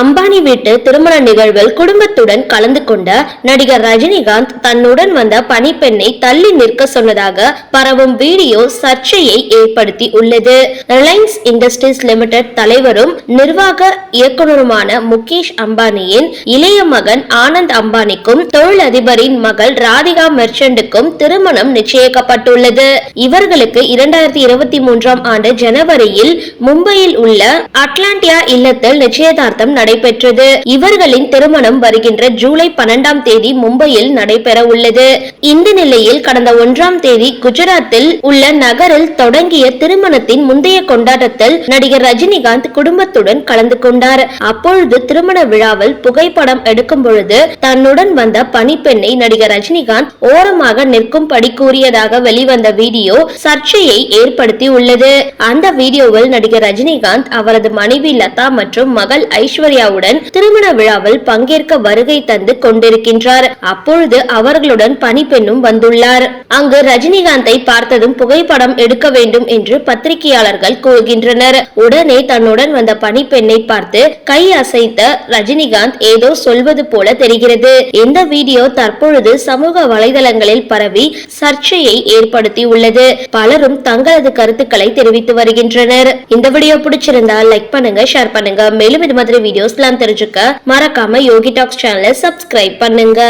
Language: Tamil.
அம்பானி வீட்டு திருமண நிகழ்வில் குடும்பத்துடன் கலந்து கொண்ட நடிகர் ரஜினிகாந்த் தன்னுடன் வந்த பணிப்பெண்ணை தள்ளி நிற்க சொன்னதாக பரவும் வீடியோ சர்ச்சையை ஏற்படுத்தி உள்ளது. ரிலையன்ஸ் இண்டஸ்ட்ரீஸ் லிமிடெட் தலைவரும் நிர்வாக இயக்குநருமான முகேஷ் அம்பானியின் இளைய மகன் ஆனந்த் அம்பானிக்கும் தொழிலதிபரின் மகள் ராதிகா மெர்ச்சண்டுக்கும் திருமணம் நிச்சயிக்கப்பட்டுள்ளது. இவர்களுக்கு இரண்டாயிரத்தி இருபத்தி மூன்றாம் ஆண்டு ஜனவரியில் மும்பையில் உள்ள அட்லாண்டியா இல்லத்தில் நிச்சயதார்த்தம் நடைபெற்றது. இவர்களின் திருமணம் வருகின்ற ஜூலை பன்னெண்டாம் தேதி மும்பையில் நடைபெற உள்ளது. இந்த நிலையில் கடந்த ஒன்றாம் தேதி குஜராத்தில் உள்ள நகரில் தொடங்கிய திருமணத்தின் முந்தைய கொண்டாட்டத்தில் நடிகர் ரஜினிகாந்த் குடும்பத்துடன் கலந்து கொண்டார். அப்பொழுது திருமண விழாவில் புகைப்படம் எடுக்கும் பொழுது தன்னுடன் வந்த பணிப்பெண்ணை நடிகர் ரஜினிகாந்த் ஓரமாக நிற்கும்படி கூறியதாக வெளிவந்த வீடியோ சர்ச்சையை ஏற்படுத்தி உள்ளது. அந்த வீடியோவில் நடிகர் ரஜினிகாந்த் அவரது மனைவி லதா மற்றும் மகள் ஐஸ்வர்யா ஐஸ்வர்யாவுடன் திருமண விழாவில் பங்கேற்க வருகை தந்து கொண்டிருக்கின்றார். அப்பொழுது அவர்களுடன் பணிப்பெண்ணும் வந்துள்ளார். அங்கு ரஜினிகாந்தை பார்த்ததும் புகைப்படம் எடுக்க வேண்டும் என்று பத்திரிகையாளர்கள் கூறுகின்றனர். உடனே தன்னுடன் வந்த பணிப்பெண்ணை பார்த்து கை அசைத்த ரஜினிகாந்த் ஏதோ சொல்வது போல தெரிகிறது. இந்த வீடியோ தற்பொழுது சமூக வலைதளங்களில் பரவி சர்ச்சையை ஏற்படுத்தி உள்ளது. பலரும் தங்களது கருத்துக்களை தெரிவித்து வருகின்றனர். இந்த வீடியோ பிடிச்சிருந்தா லைக் பண்ணுங்க ஷேர் பண்ணுங்க. மேலும் இது மாதிரி வீடியோ நியூஸ்லாம் தெரிஞ்சுக்க மறக்காம யோகி டாக்ஸ் சேனலை சப்ஸ்கிரைப் பண்ணுங்க.